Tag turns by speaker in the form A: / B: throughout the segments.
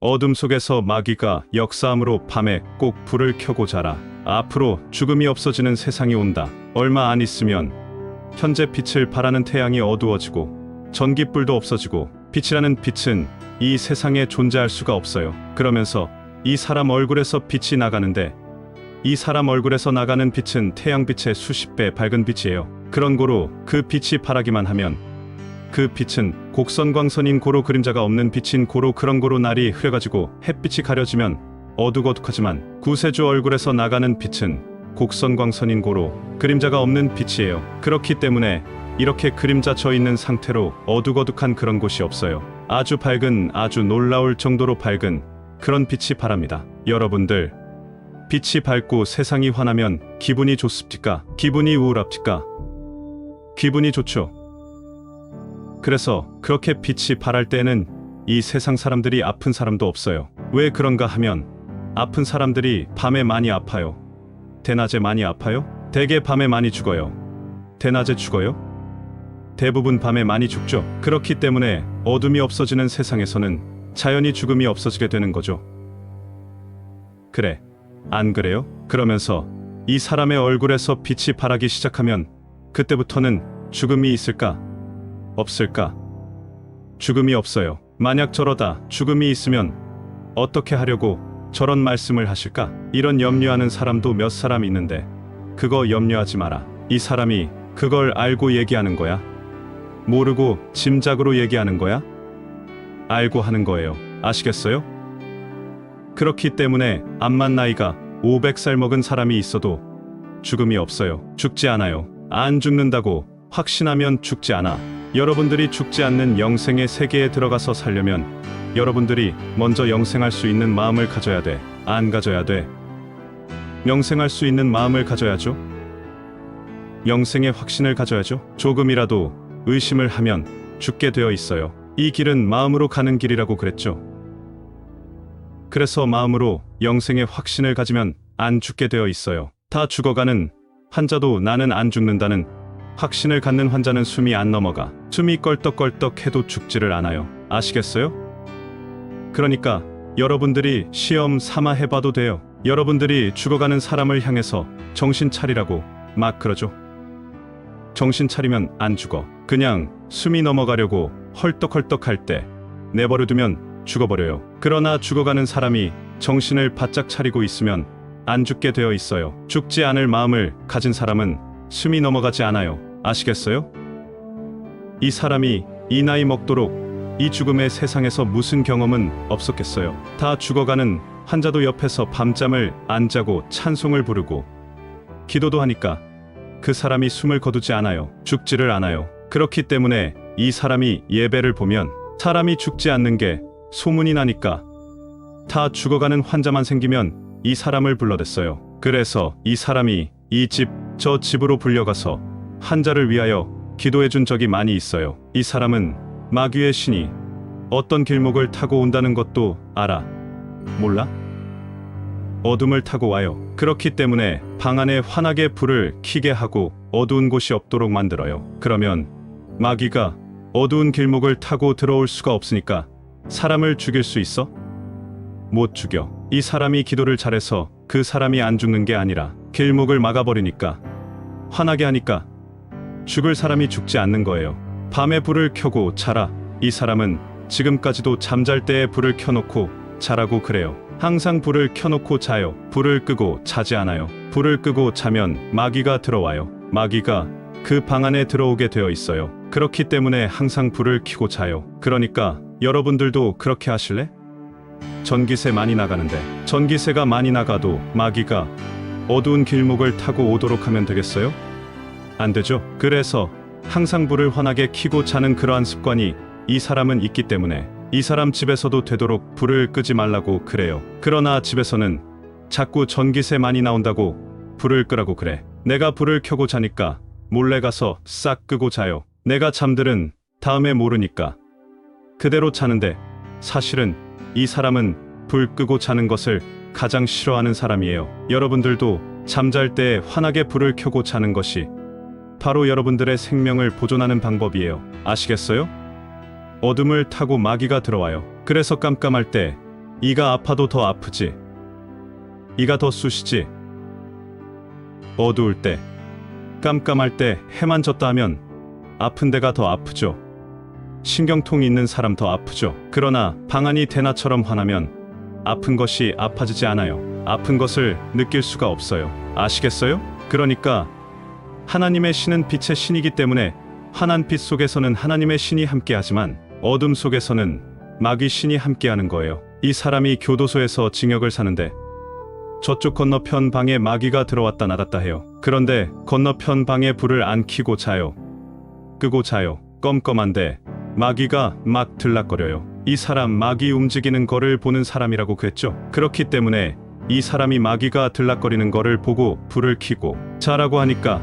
A: 어둠 속에서 마귀가 역사함으로 밤에 꼭 불을 켜고 자라. 앞으로 죽음이 없어지는 세상이 온다. 얼마 안 있으면 현재 빛을 발하는 태양이 어두워지고 전기불도 없어지고 빛이라는 빛은 이 세상에 존재할 수가 없어요. 그러면서 이 사람 얼굴에서 빛이 나가는데 이 사람 얼굴에서 나가는 빛은 태양빛의 수십 배 밝은 빛이에요. 그런 고로 그 빛이 바라기만 하면 그 빛은 곡선광선인 고로 그림자가 없는 빛인 고로 그런 고로 날이 흐려가지고 햇빛이 가려지면 어둑어둑하지만 구세주 얼굴에서 나가는 빛은 곡선광선인 고로 그림자가 없는 빛이에요. 그렇기 때문에 이렇게 그림자 져 있는 상태로 어둑어둑한 그런 곳이 없어요. 아주 밝은 아주 놀라울 정도로 밝은 그런 빛이 바랍니다. 여러분들 빛이 밝고 세상이 환하면 기분이 좋습니까? 기분이 우울합니까? 기분이 좋죠. 그래서 그렇게 빛이 바랄 때는 이 세상 사람들이 아픈 사람도 없어요. 왜 그런가 하면 아픈 사람들이 밤에 많이 아파요. 대낮에 많이 아파요? 대개 밤에 많이 죽어요. 대낮에 죽어요? 대부분 밤에 많이 죽죠. 그렇기 때문에 어둠이 없어지는 세상에서는 자연히 죽음이 없어지게 되는 거죠. 그래. 안 그래요? 그러면서 이 사람의 얼굴에서 빛이 바라기 시작하면 그때부터는 죽음이 있을까? 없을까? 죽음이 없어요. 만약 저러다 죽음이 있으면 어떻게 하려고 저런 말씀을 하실까? 이런 염려하는 사람도 몇 사람 있는데 그거 염려하지 마라. 이 사람이 그걸 알고 얘기하는 거야? 모르고 짐작으로 얘기하는 거야? 알고 하는 거예요. 아시겠어요? 그렇기 때문에 암만 나이가 500살 먹은 사람이 있어도 죽음이 없어요. 죽지 않아요. 안 죽는다고 확신하면 죽지 않아. 여러분들이 죽지 않는 영생의 세계에 들어가서 살려면 여러분들이 먼저 영생할 수 있는 마음을 가져야 돼. 안 가져야 돼. 영생할 수 있는 마음을 가져야죠. 영생의 확신을 가져야죠. 조금이라도 의심을 하면 죽게 되어 있어요. 이 길은 마음으로 가는 길이라고 그랬죠. 그래서 마음으로 영생의 확신을 가지면 안 죽게 되어 있어요. 다 죽어가는 환자도 나는 안 죽는다는 확신을 갖는 환자는 숨이 안 넘어가. 숨이 껄떡껄떡 해도 죽지를 않아요. 아시겠어요? 그러니까 여러분들이 시험 삼아 해봐도 돼요. 여러분들이 죽어가는 사람을 향해서 정신 차리라고 막 그러죠. 정신 차리면 안 죽어. 그냥 숨이 넘어가려고 헐떡헐떡 할 때 내버려두면 죽어버려요. 그러나 죽어가는 사람이 정신을 바짝 차리고 있으면 안 죽게 되어 있어요. 죽지 않을 마음을 가진 사람은 숨이 넘어가지 않아요. 아시겠어요? 이 사람이 이 나이 먹도록 이 죽음의 세상에서 무슨 경험은 없었겠어요. 다 죽어가는 환자도 옆에서 밤잠을 안 자고 찬송을 부르고 기도도 하니까 그 사람이 숨을 거두지 않아요. 죽지를 않아요. 그렇기 때문에 이 사람이 예배를 보면 사람이 죽지 않는 게 소문이 나니까 다 죽어가는 환자만 생기면 이 사람을 불러댔어요. 그래서 이 사람이 이 집, 저 집으로 불려가서 환자를 위하여 기도해 준 적이 많이 있어요. 이 사람은 마귀의 신이 어떤 길목을 타고 온다는 것도 알아. 몰라? 어둠을 타고 와요. 그렇기 때문에 방 안에 환하게 불을 켜게 하고 어두운 곳이 없도록 만들어요. 그러면 마귀가 어두운 길목을 타고 들어올 수가 없으니까 사람을 죽일 수 있어? 못 죽여. 이 사람이 기도를 잘해서 그 사람이 안 죽는 게 아니라 길목을 막아버리니까 환하게 하니까 죽을 사람이 죽지 않는 거예요. 밤에 불을 켜고 자라. 이 사람은 지금까지도 잠잘 때에 불을 켜놓고 자라고 그래요. 항상 불을 켜놓고 자요. 불을 끄고 자지 않아요. 불을 끄고 자면 마귀가 들어와요. 마귀가 그 방 안에 들어오게 되어 있어요. 그렇기 때문에 항상 불을 켜고 자요. 그러니까 여러분들도 그렇게 하실래? 전기세 많이 나가는데 전기세가 많이 나가도 마귀가 어두운 길목을 타고 오도록 하면 되겠어요? 안 되죠. 그래서 항상 불을 환하게 켜고 자는 그러한 습관이 이 사람은 있기 때문에 이 사람 집에서도 되도록 불을 끄지 말라고 그래요. 그러나 집에서는 자꾸 전기세 많이 나온다고 불을 끄라고 그래. 내가 불을 켜고 자니까 몰래 가서 싹 끄고 자요. 내가 잠들은 다음에 모르니까 그대로 자는데 사실은 이 사람은 불 끄고 자는 것을 가장 싫어하는 사람이에요. 여러분들도 잠잘 때 환하게 불을 켜고 자는 것이 바로 여러분들의 생명을 보존하는 방법이에요. 아시겠어요? 어둠을 타고 마귀가 들어와요. 그래서 깜깜할 때 이가 아파도 더 아프지. 이가 더 쑤시지. 어두울 때, 깜깜할 때 해만 졌다 하면 아픈 데가 더 아프죠. 신경통 있는 사람 더 아프죠. 그러나 방안이 대나처럼 화나면 아픈 것이 아파지지 않아요. 아픈 것을 느낄 수가 없어요. 아시겠어요? 그러니까 하나님의 신은 빛의 신이기 때문에 환한 빛 속에서는 하나님의 신이 함께하지만 어둠 속에서는 마귀 신이 함께하는 거예요. 이 사람이 교도소에서 징역을 사는데 저쪽 건너편 방에 마귀가 들어왔다 나갔다 해요. 그런데 건너편 방에 불을 안 켜고 자요. 끄고 자요. 껌껌한데 마귀가 막 들락거려요. 이 사람 마귀 움직이는 거를 보는 사람이라고 그랬죠. 그렇기 때문에 이 사람이 마귀가 들락거리는 거를 보고 불을 켜고 자라고 하니까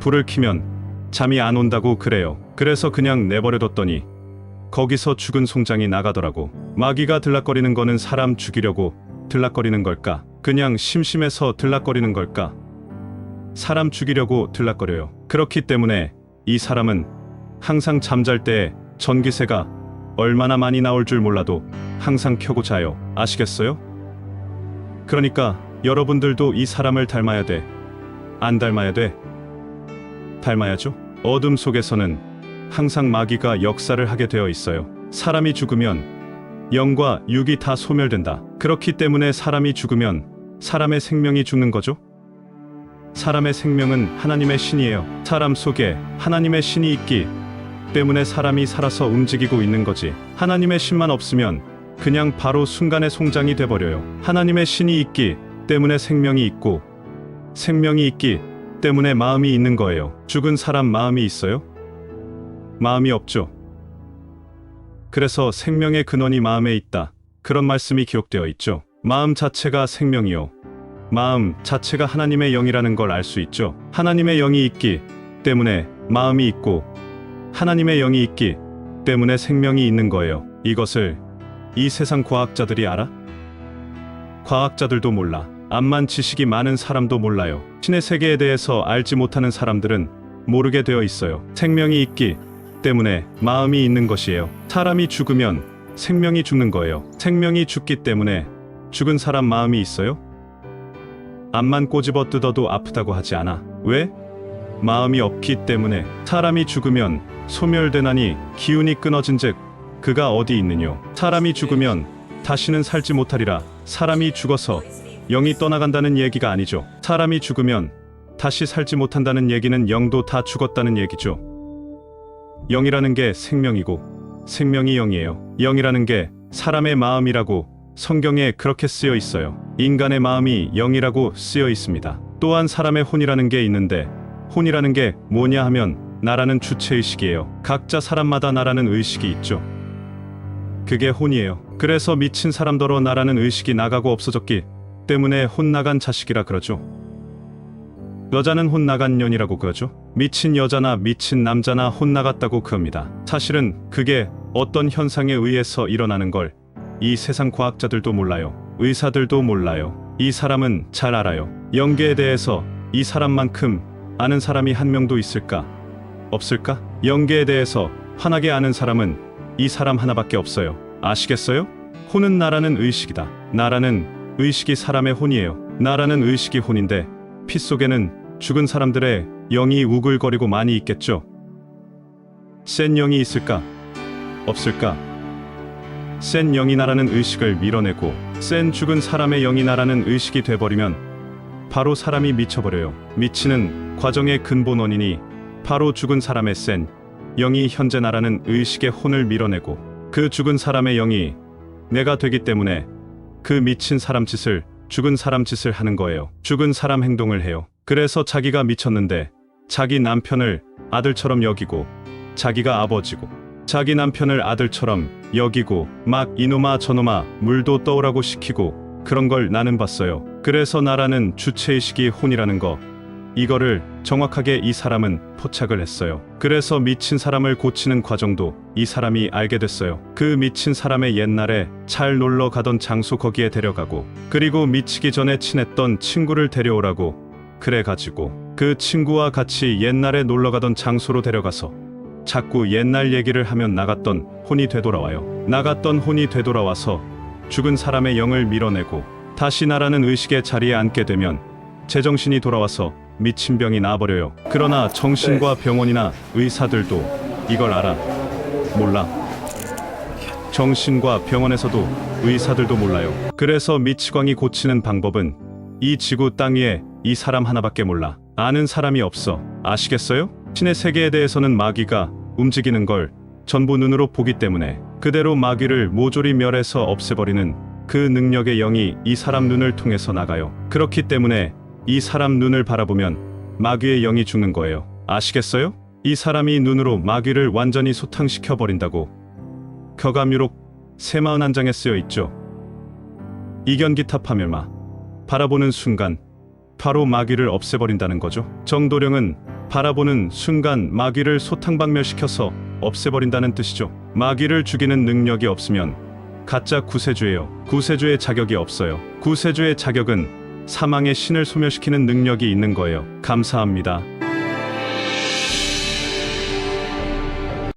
A: 불을 켜면 잠이 안 온다고 그래요. 그래서 그냥 내버려뒀더니 거기서 죽은 송장이 나가더라고. 마귀가 들락거리는 거는 사람 죽이려고 들락거리는 걸까? 그냥 심심해서 들락거리는 걸까? 사람 죽이려고 들락거려요. 그렇기 때문에 이 사람은 항상 잠잘 때 전기세가 얼마나 많이 나올 줄 몰라도 항상 켜고 자요. 아시겠어요? 그러니까 여러분들도 이 사람을 닮아야 돼. 안 닮아야 돼. 닮아야죠. 어둠 속에서는 항상 마귀가 역사를 하게 되어 있어요. 사람이 죽으면 영과 육이 다 소멸된다. 그렇기 때문에 사람이 죽으면 사람의 생명이 죽는 거죠. 사람의 생명은 하나님의 신이에요. 사람 속에 하나님의 신이 있기 때문에 사람이 살아서 움직이고 있는 거지. 하나님의 신만 없으면 그냥 바로 순간의 송장이 돼버려요. 하나님의 신이 있기 때문에 생명이 있고 생명이 있기 때문에 마음이 있는 거예요. 죽은 사람 마음이 있어요? 마음이 없죠. 그래서 생명의 근원이 마음에 있다. 그런 말씀이 기록되어 있죠. 마음 자체가 생명이요. 마음 자체가 하나님의 영이라는 걸 알 수 있죠. 하나님의 영이 있기 때문에 마음이 있고 하나님의 영이 있기 때문에 생명이 있는 거예요. 이것을 이 세상 과학자들이 알아? 과학자들도 몰라. 암만 지식이 많은 사람도 몰라요. 신의 세계에 대해서 알지 못하는 사람들은 모르게 되어 있어요. 생명이 있기 때문에 마음이 있는 것이에요. 사람이 죽으면 생명이 죽는 거예요. 생명이 죽기 때문에 죽은 사람 마음이 있어요? 암만 꼬집어 뜯어도 아프다고 하지 않아. 왜? 마음이 없기 때문에 사람이 죽으면 소멸되나니 기운이 끊어진 즉 그가 어디 있느뇨? 사람이 죽으면 다시는 살지 못하리라. 사람이 죽어서 영이 떠나간다는 얘기가 아니죠. 사람이 죽으면 다시 살지 못한다는 얘기는 영도 다 죽었다는 얘기죠. 영이라는 게 생명이고 생명이 영이에요. 영이라는 게 사람의 마음이라고 성경에 그렇게 쓰여 있어요. 인간의 마음이 영이라고 쓰여 있습니다. 또한 사람의 혼이라는 게 있는데 혼이라는 게 뭐냐 하면 나라는 주체의식이에요. 각자 사람마다 나라는 의식이 있죠. 그게 혼이에요. 그래서 미친 사람더러 나라는 의식이 나가고 없어졌기 때문에 혼 나간 자식이라 그러죠. 여자는 혼 나간 년이라고 그러죠. 미친 여자나 미친 남자나 혼 나갔다고 그럽니다. 사실은 그게 어떤 현상에 의해서 일어나는 걸 이 세상 과학자들도 몰라요. 의사들도 몰라요. 이 사람은 잘 알아요. 영계에 대해서 이 사람만큼 아는 사람이 한 명도 있을까? 없을까? 영계에 대해서 환하게 아는 사람은 이 사람 하나밖에 없어요. 아시겠어요? 혼은 나라는 의식이다. 나라는 의식이 사람의 혼이에요. 나라는 의식이 혼인데 피 속에는 죽은 사람들의 영이 우글거리고 많이 있겠죠. 센 영이 있을까? 없을까? 센 영이 나라는 의식을 밀어내고 센 죽은 사람의 영이 나라는 의식이 돼버리면 바로 사람이 미쳐버려요. 미치는 과정의 근본 원인이 바로 죽은 사람의 센 영이 현재 나라는 의식의 혼을 밀어내고 그 죽은 사람의 영이 내가 되기 때문에 그 미친 사람 짓을 죽은 사람 짓을 하는 거예요. 죽은 사람 행동을 해요. 그래서 자기가 미쳤는데 자기 남편을 아들처럼 여기고 자기가 아버지고 자기 남편을 아들처럼 여기고 막 이놈아 저놈아 물도 떠오라고 시키고 그런 걸 나는 봤어요. 그래서 나라는 주체의식이 혼이라는 거 이거를 정확하게 이 사람은 포착을 했어요. 그래서 미친 사람을 고치는 과정도 이 사람이 알게 됐어요. 그 미친 사람의 옛날에 잘 놀러 가던 장소 거기에 데려가고 그리고 미치기 전에 친했던 친구를 데려오라고 그래가지고 그 친구와 같이 옛날에 놀러 가던 장소로 데려가서 자꾸 옛날 얘기를 하면 나갔던 혼이 되돌아와요. 나갔던 혼이 되돌아와서 죽은 사람의 영을 밀어내고 다시 나라는 의식의 자리에 앉게 되면 제정신이 돌아와서 미친 병이 나버려요. 그러나 정신과 병원이나 의사들도 이걸 알아. 몰라. 정신과 병원에서도 의사들도 몰라요. 그래서 미치광이 고치는 방법은 이 지구 땅 위에 이 사람 하나밖에 몰라. 아는 사람이 없어. 아시겠어요? 신의 세계에 대해서는 마귀가 움직이는 걸 전부 눈으로 보기 때문에 그대로 마귀를 모조리 멸해서 없애버리는 그 능력의 영이 이 사람 눈을 통해서 나가요. 그렇기 때문에 이 사람 눈을 바라보면 마귀의 영이 죽는 거예요. 아시겠어요? 이 사람이 눈으로 마귀를 완전히 소탕시켜 버린다고 켜감유록 새마흔 장에 쓰여 있죠. 이견기타 파멸마 바라보는 순간 바로 마귀를 없애버린다는 거죠. 정도령은 바라보는 순간 마귀를 소탕박멸시켜서 없애버린다는 뜻이죠. 마귀를 죽이는 능력이 없으면 가짜 구세주예요. 구세주의 자격이 없어요. 구세주의 자격은 사망의 신을 소멸시키는 능력이 있는 거예요. 감사합니다.